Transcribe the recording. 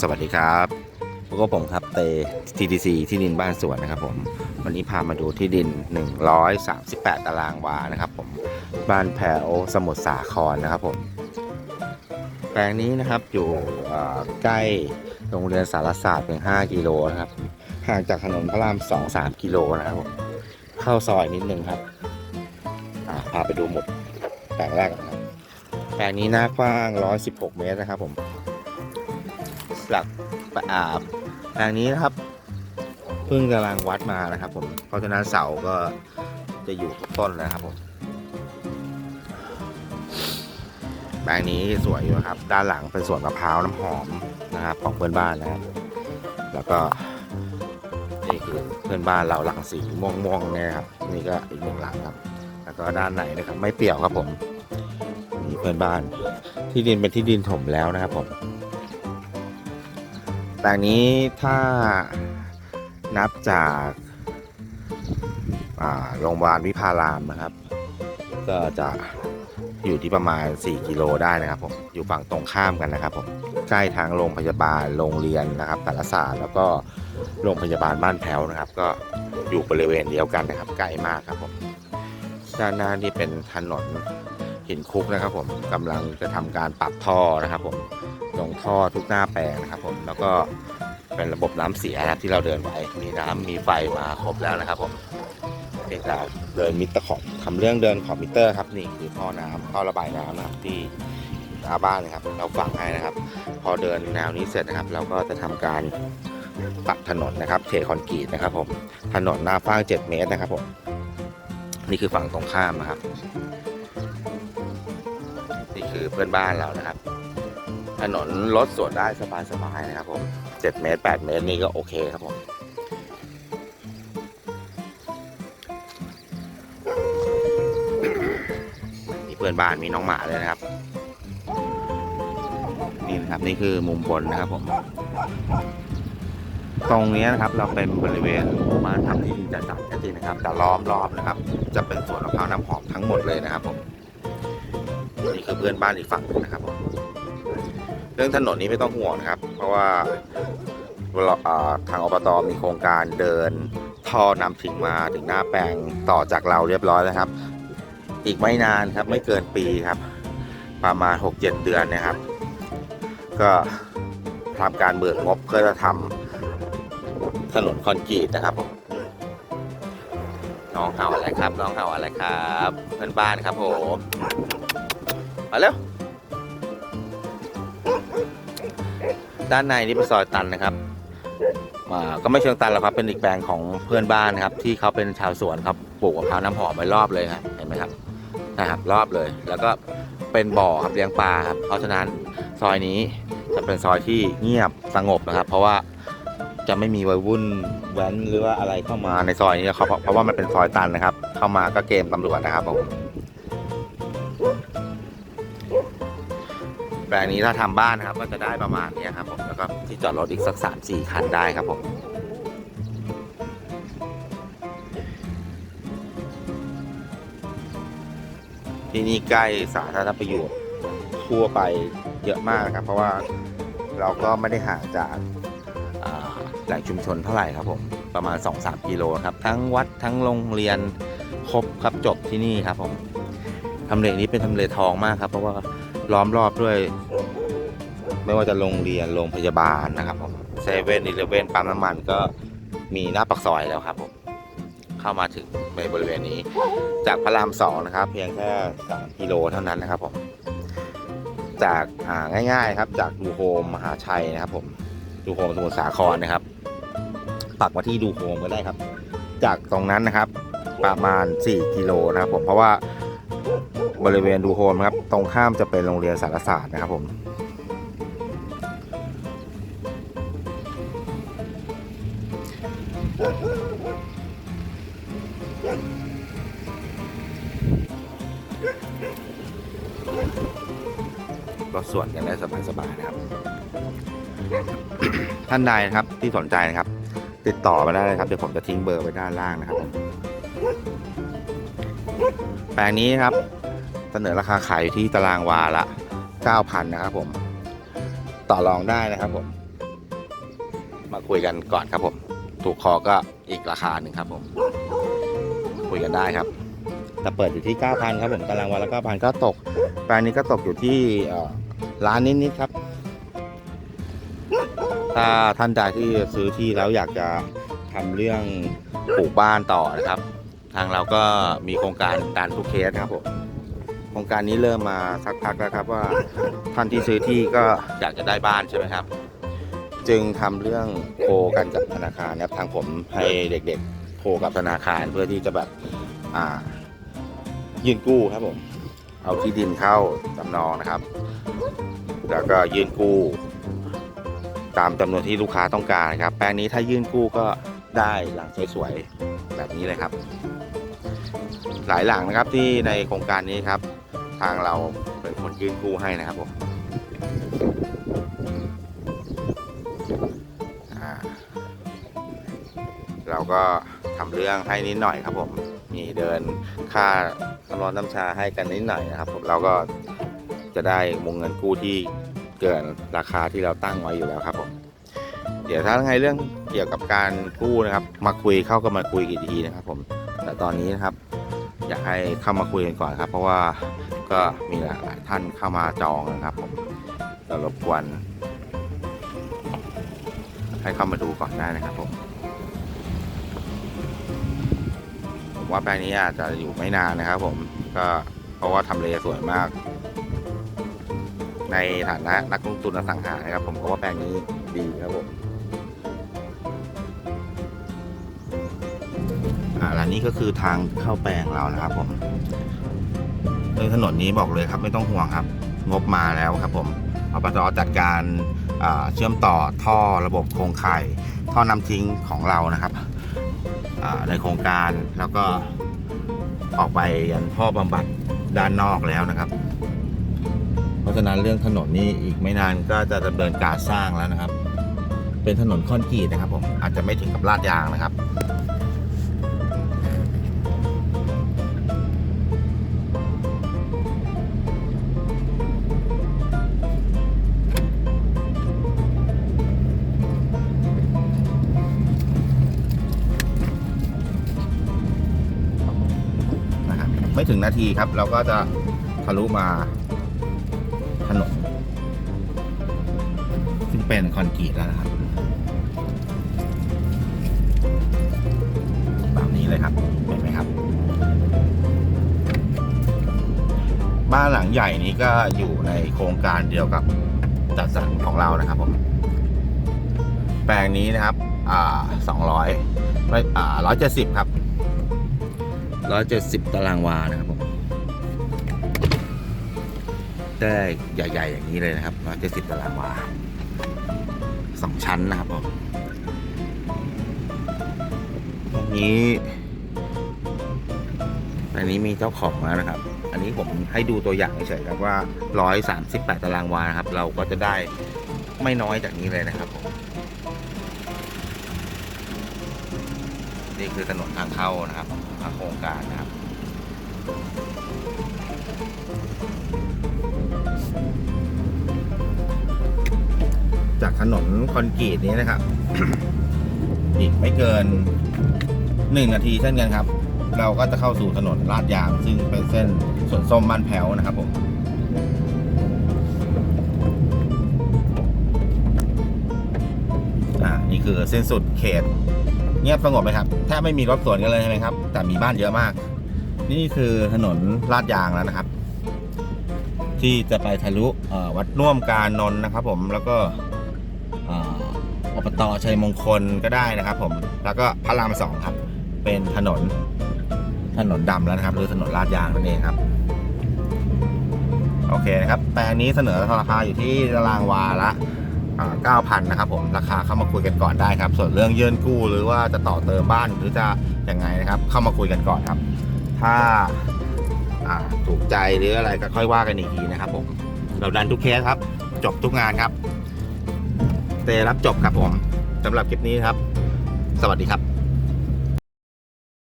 สวัสดีครับพวกผมครับเต TTC ที่ดินบ้านสวนนะครับผม วันนี้พามาดูที่ดิน 138 ตารางวานะครับผม บ้านแพวสมุทรสาครนะครับผม แปลงนี้นะครับอยู่ใกล้โรงเรียนสารศาสตร์เพียง5กิโลนะครับ ห่างจากถนนพระราม 2-3 กิโลนะครับผม เข้าซอยนิดนึงครับพาไปดูหมดแปลงแรกก่อนครับแปลงนี้หน้ากว้าง 116 เมตรนะครับผม หลักอ่าแปลงนี้นะครับเพิ่งกำลังวัดมานะครับ ผมเพราะฉะนั้นเสาก็จะอยู่ต้นนะครับผมแปลงนี้สวยอยู่ครับ ด้านหลังเป็นสวนมะพร้าวน้ำหอมนะครับของเพื่อนบ้านนะครับ แล้วก็นี่คือเพื่อนบ้านเราหลังสีม่วงๆเนี่ยครับนี่ก็อีกหนึ่งหลังครับ แล้วก็ด้านในนะครับ ไม่เปี่ยวครับผมนี่เพื่อนบ้านที่ดินเป็นที่ดินถมแล้วนะครับผม แปลงนี้ถ้านับจากาโรงพยาบาลวิภารามนะครับ ก็จะอยู่ที่ประมาณ 4 กิโลได้นะครับผมอยู่ฝั่งตรงข้ามกันนะครับผมใกล้ทางโรงพยาบาลโรงเรียนนะครับสารศาสตร์แล้วก็โรงพยาบาลบ้านแพ้วนะครับ ก็อยู่บริเวณเดียวกันนะครับใกล้มากครับผมด้านหน้านี่เป็นถนนหินคุกนะครับ ผมกำลังจะทำการปรับท่อนะครับ ผม งท่อทุกหน้าแปลงนะครับผมแล้วก็เป็นระบบน้ำเสียนะครับที่เราเดินไปมีน้ำมีไฟมาครบแล้วนะครับผมเพียงแต่เดินมิเตอร์ของทำเรื่องเดินของมิเตอร์ครับนี่คือท่อน้ำท่อระบายน้ำนะครับที่หน้าบ้านนะครับ เราฝังให้นะครับ พอเดินแนวนี้เสร็จนะครับ เราก็จะทำการปรับถนนนะครับเทคอนกรีตนะครับผมถนนหน้าฟ้าง7เมตรนะครับผมนี่คือฝั่งตรงข้ามนะครับ นี่คือเพื่อนบ้านเรานะครับ ถนนรถสวนได้สบายๆนะครับผม7เมตร8เมตรนี่ก็โอเคครับผมมีเพื่อนบ้านมีน้องหมาเลยนะครับ นี่นะครับนี่คือมุมบนนะครับผม ตรงนี้นะครับเราเป็นบริเวณหมู่บ้านทำที่ดินจัดสรรก็จริงนะครับแต่ล้อมรอบนะครับ จะเป็นสวนมะพร้าวน้ำหอมทั้งหมดเลยนะครับผมนี่คือเพื่อนบ้านอีกฝั่งนึงนะครับผม รื่องถนนนี้ไม่ต้องห่วงนะครับ เพราะว่าเราทางอบตมีโครงการเดินท่อนำทิ้งมาถึงหน้าแปลงต่อจากเราเรียบร้อยแล้วครับ อีกไม่นานครับไม่เกินปีครับ ประมาณ 6-7 เดือนนะครับ ก็ทำการเบิกงบเพื่อจะทำถนนคอนกรีตนะครับน้องเห่าอะไรครับ น้องเห่าอะไรครับเพื่อนบ้านครับผมมาเร็ว ด้านในนี่เป็นซอยตันนะครับก็ไม่เชิงตันหรอกครับเป็นอีกแปลงของเพื่อนบ้านนะครับ ที่เขาเป็นชาวสวนครับปลูกมะพร้าวน้ำหอมไว้รอบเลยครับเห็นไหมครับนะครับรอบเลย แล้วก็เป็นบ่อครับเลี้ยงปลาครับเพราะฉะนั้นซอยนี้จะเป็นซอยที่เงียบสงบนะครับ เพราะว่าจะไม่มีวัยวุ่นแว้นหรือว่าอะไรเข้ามาในซอยนี้เพราะเพราะว่ามันเป็นซอยตันนะครับ เข้ามาก็เกมตำรวจนะครับผม แปลงนี้ถ้าทำบ้านนะครับ ก็จะได้ประมาณนี้ครับผมแล้วก็ที่จอดรถอีกสักสามสี่คันได้ครับผมที่นี่ใกล้สาธารณประโยชน์ทั่วไปเยอะมากนะครับ เพราะว่าเราก็ไม่ได้ห่างจากแหล่งชุมชนเท่าไหร่ครับผมประมาณ 2-3 กิโลครับ ทั้งวัดทั้งโรงเรียนครบครับจบที่นี่ครับผมทำเลนี้เป็นทำเลทองมากครับ เพราะว่า ล้อมรอบด้วย ไม่ว่าจะโรงเรียนโรงพยาบาลนะครับผมเซเว่นอีเลเว่นปั๊มน้ำมันก็มีหน้าปักซอยแล้วครับผมเข้ามาถึงในบริเวณนี้ จากพระรามสองนะครับ เพียงแค่3กิโลเท่านั้นนะครับผมจากอ่าง่ายๆครับจากดูโฮมมหาชัยนะครับ ผมดูโฮมสมุทรสาครนะครับ ปักมาที่ดูโฮมก็ได้ครับ จากตรงนั้นนะครับ ประมาณ 4 กิโลนะครับผมเพราะว่าบริเวณดูโฮมครับ ตรงข้ามจะเป็นโรงเรียนสารศาสตร์นะครับผมก็ส่วนกันได้สบายๆนะครับ ท่านใดนะครับที่สนใจนะครับ ติดต่อมาได้เลยครับเดี๋ยวผมจะทิ้งเบอร์ไว้ด้านล่างนะครับ แปลงนี้ครับ เสนอราคาขายอยู่ที่ตารางวาละ 9,000 นะครับผม ต่อรองได้นะครับผม มาคุยกันก่อนครับผม ถูกคอก็อีกราคาหนึ่งครับผม คุยกันได้ครับ แต่เปิดอยู่ที่ 9,000 ครับผม ตารางวันละ 9,000 ก็ตกแปลงนี้ก็ตกอยู่ที่เอ่อล้านนิดๆครับ ถ้าท่านใดที่ซื้อที่แล้วอยากจะทำเรื่องปลูกบ้านต่อนะครับ ทางเราก็มีโครงการการทุกเคสครับผม โครงการนี้เริ่มมาสักพักแล้วครับว่าท่านที่ซื้อที่ก็อยากจะได้บ้านใช่ไหมครับ จึงทำเรื่องโคกันกับธนาคารนะครับทางผมให้เด็กๆโคกับธนาคารเพื่อที่จะแบบอ่ายื่นกู้ครับผมเอาที่ดินเข้าจำนองนะครับ แล้วก็ยื่นกู้ ตามจำนวนที่ลูกค้าต้องการครับ แปลงนี้ถ้ายื่นกู้ก็ได้หลังสวยๆแบบนี้เลยครับ หลายหลังนะครับที่ในโครงการนี้ครับ ทางเราเป็นคนยื่นกู้ให้นะครับผมเราก็ทำเรื่องให้นิดหน่อยครับผมมีเดินค่าน้ำร้อนน้ำชาให้กันนิดหน่อยนะครับผมเราก็จะได้วงเงินกู้ที่เกินราคาที่เราตั้งไว้อยู่แล้วครับผมเดี๋ยวถ้าไงเรื่องเกี่ยวกับการกู้นะครับ มาคุยเข้าก็มาคุยกี่ทีนะครับ ผมแต่ตอนนี้นะครับ อยากให้เข้ามาคุยกันก่อนครับ เพราะว่า ก็มีหลายท่านเข้ามาจองนะครับผมเรารบกวนให้เข้ามาดูก่อนได้นะครับผม ผมว่าแปลงนี้อาจจะอยู่ไม่นานนะครับผมก็เพราะว่าทำเลสวยมาก ในฐานะนักลงทุนอสังหานะครับ ผมเพราะว่าแปลงนี้ดีครับผมอ่าและนี่ก็คือทางเข้าแปลงเรานะครับผม เรื่งถนนนี้บอกเลยครับไม่ต้องห่วงครับ งบมาแล้วครับผมอบตจัดการเชื่อมต่อท่อระบบโครงข่ายท่อนำทิ้งของเรานะครับในโครงการแล้วก็ออกไปยันท่อบำบัดด้านนอกแล้วนะครับ เพราะฉะนั้นเรื่องถนนนี่อีกไม่นานก็จะดำเนินการสร้างแล้วนะครับ เป็นถนนคอนกรีตนะครับผมอาจจะไม่ถึงกับลาดยางนะครับ ไม่ถึงนาทีครับ เราก็จะทะลุมาถนนซึ่งเป็นคอนกรีตแล้วนะครับแบบนี้เลยครับเห็นไหมครับ บ้านหลังใหญ่นี้ก็อยู่ในโครงการเดียวกับจัดสรรของเรานะครับผมแปลงนี้นะครับ อ่าสองร้อยอ่าร้อยเจ็ดสิบครับ ร้อยเจ็ดสิบตารางวานะครับผมได้ใหญ่ ๆ อย่างนี้เลยนะครับร้อยเจ็ดสิบตารางวาสองชั้นนะครับผมตรงนี้ อันนี้มีเจ้าของแล้วนะครับ อันนี้ผมให้ดูตัวอย่างเฉยๆครับว่าร้อยสามสิบแปดตารางวานะครับ เราก็จะได้ไม่น้อยจากนี้เลยนะครับผมนี่คือถนนทางเข้านะครับ ทางโครงการนะครับจากถนนคอนกรีตนี้นะครับ อีกไม่เกินหนึ่งนาทีเช่นกันครับ เราก็จะเข้าสู่ถนนลาดยาง ซึ่งเป็นเส้นสวนส้มบ้านแพ้วนะครับผมอ่านี่คือเส้นสุดเขต เงียบสงบเลยครับแทบไม่มีรถสวนกันเลยใช่ไหมครับ แต่มีบ้านเยอะมาก นี่คือถนนลาดยางแล้วนะครับ ที่จะไปทะลุวัดน่วมการนนท์นะครับ ผมแล้วก็อ่ออบตชัยมงคลก็ได้นะครับ ผมแล้วก็พระรามสองครับ เป็นถนนถนนดำแล้วนะครับหรือถนนลาดยางนั่นเองครับ โอเคนะครับ แปลงนี้เสนอราคาอยู่ที่ตารางวาละ เก้าพันนะครับผมราคาเข้ามาคุยกันก่อนได้ครับ ส่วนเรื่องยื่นกู้หรือว่าจะต่อเติมบ้านหรือจะยังไงนะครับ เข้ามาคุยกันก่อนครับ ถ้าอ่าถูกใจหรืออะไรก็ค่อยว่ากันอีกทีนะครับผมเราดันทุกเคสครับ จบทุกงานครับเตรับจบครับผมสำหรับคลิปนี้ครับ สวัสดีครับ